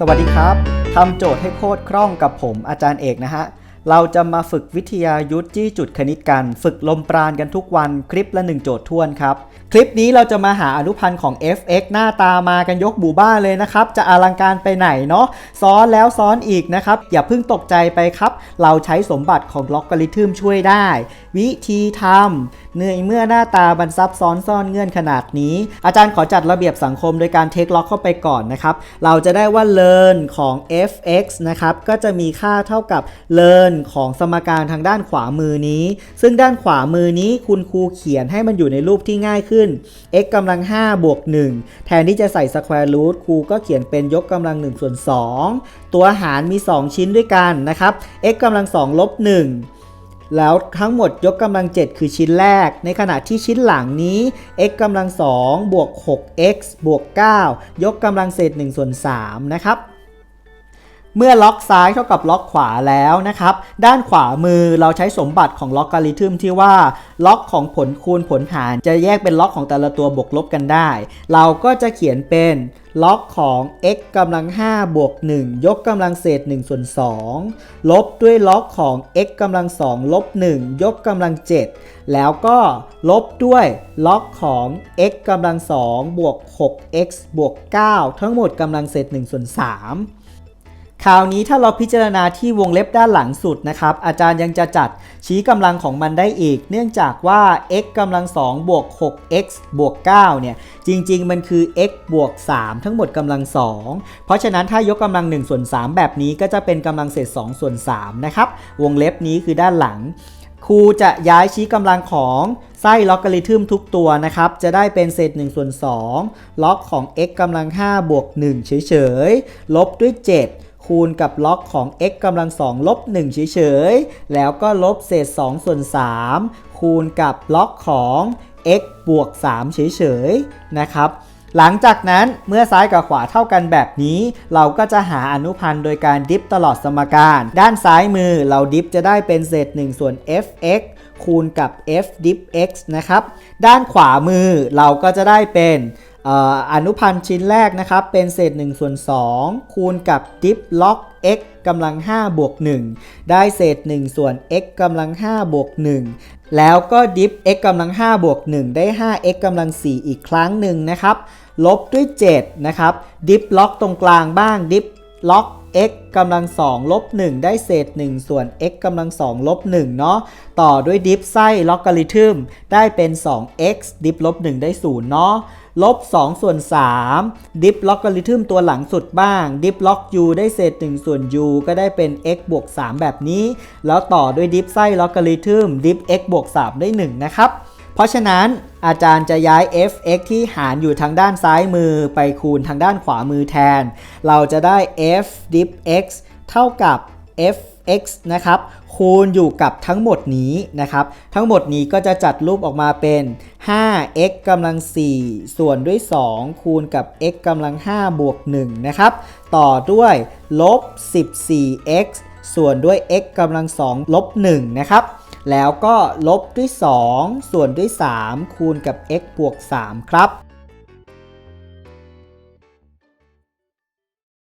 สวัสดีครับทำโจทย์ให้โคตรคล่องกับผมอาจารย์เอกนะฮะ เราจะมาฝึกวิทยายุทธจี้จุดคณิตกัน ฝึกลมปราณกันทุกวันคลิปละ 1 โจทย์ทวนครับคลิปนี้เราจะมาหาอนุพันธ์ของ fx หน้าตามากันยกบูบ้าเลยนะครับ จะอลังการไปไหนเนาะซ้อนแล้วซ้อนอีกนะครับ อย่าเพิ่งตกใจไปครับ เราใช้สมบัติของล็อกกริทึมช่วยได้ วิธีทำเนื่องเมื่อหน้าตาบันซับซ้อนซ่อนเงื่อนขนาดนี้ อาจารย์ขอจัดระเบียบสังคมโดยการเทคล็อกเข้าไปก่อนนะครับ เราจะได้ว่า learn ของ fx นะครับก็จะมีค่าเท่ากับ learn ของสมการทางด้านขวามือนี้ ซึ่งด้านขวามือนี้คุณครูเขียนให้มันอยู่ในรูปที่ง่ายขึ้น x กำลัง5บวก1แทนที่จะใส่ square root ครูก็เขียนเป็นยกกำลัง1ส่วน2ตัวหารมี 2 ชิ้นด้วยกันนะครับ x กำลัง2ลบ1แล้วทั้งหมดยกกำลัง 7 คือชิ้นแรก ในขณะที่ชิ้นหลังนี้ x กำลัง2บวก 6x บวก 9 ยกกำลังเศษ1ส่วน3นะครับ เมื่อล็อกซ้ายเท่ากับล็อกขวาแล้วนะครับ ด้านขวามือเราใช้สมบัติของล็อกการิทึมที่ว่า ล็อกของผลคูณผลหารจะแยกเป็นล็อกของแต่ละตัวบวกลบกันได้ เราก็จะเขียนเป็นล็อกของ x กำลัง5บวก1ยกกำลังเศษ1ส่วน2ลบด้วยล็อกของ x กำลัง2ลบ1ยกกำลัง 7 แล้วก็ลบด้วยล็อกของ x กำลัง2บวก 6x บวก 9 ทั้งหมดกำลังเศษ1ส่วน3 ราวนี้ถ้าเราพิจารณาที่วงเล็บด้านหลังสุดนะครับ อาจารย์ยังจะจัดชี้กำลังของมันได้อีก เนื่องจากว่า x กำลัง2บวก 6x บวก9เนี่ย จริง ๆ มันคือ x บวก 3 ทั้งหมดกำลัง 2 เพราะฉะนั้นถ้ายกกำลัง1ส่วน3แบบนี้ก็จะเป็นกำลังเศษ2ส่วน3นะครับ วงเล็บนี้คือด้านหลัง ครูจะย้ายชี้กำลังของไส้ล็อกการิทึมทุกตัวนะครับ จะได้เป็นเศษ1ส่วน2ล็อกของ x กำลัง5บวก1เฉยๆ ลบด้วย 7 คูณกับล็อกของ x กำลัง2ลบ1เฉยๆ แล้วก็ลบเศษ 2 ส่วน 3 คูณกับล็อกของ x บวก 3 เฉยๆ นะครับหลังจากนั้นเมื่อซ้ายกับขวาเท่ากันแบบนี้ เราก็จะหาอนุพันธ์โดยการดิฟตลอดสมการ ด้านซ้ายมือเราดิฟจะได้เป็นเศษ1ส่วน fx คูณกับ f diff x นะครับ ด้านขวามือเราก็จะได้เป็น อนุพันธ์ชิ้นแรกนะครับ เป็นเศษ1ส่วน2คูณกับดิฟล็อก x กำลัง5บวก1ได้เศษ 1 ส่วน x กำลัง5บวก1แล้วก็ดิฟ x กำลัง5บวก1ได้ 5x กำลัง4อีกครั้งหนึ่งนะครับ ลบด้วย 7 นะครับ ดิฟล็อกตรงกลางบ้างดิฟล็อก x กำลัง2ลบ1ได้เศษ 1 ส่วน x กำลัง2ลบ1เนาะต่อด้วยดิฟไส้ล็อกริทึมได้เป็น 2x ดิฟลบ1ได้0เนาะลบ2ส่วน3ดิฟล็อกกริทึมตัวหลังสุดบ้าง ดิฟล็อก u ได้เศษ 1 ส่วน u ก็ได้เป็น x บวก3แบบนี้ แล้วต่อด้วยดิฟไส้ล็อกกริทึมดิฟ x บวก3ได้ 1 นะครับ เพราะฉะนั้นอาจารย์จะย้าย f(x) ที่หารอยู่ทางด้านซ้ายมือไปคูณทางด้านขวามือแทน เราจะได้ f diff x เท่ากับ fx นะครับคูณอยู่กับทั้งหมดนี้นะครับ ทั้งหมดนี้ก็จะจัดรูปออกมาเป็น 5x กำลัง 4 ส่วนด้วย 2 คูณกับ x กำลัง 5 บวก 1 นะครับ ต่อด้วยลบ 14x ส่วนด้วย x กำลัง 2 ลบ 1 นะครับ แล้วก็ลบด้วย 2 ส่วนด้วย 3 คูณกับ x บวก 3 ครับ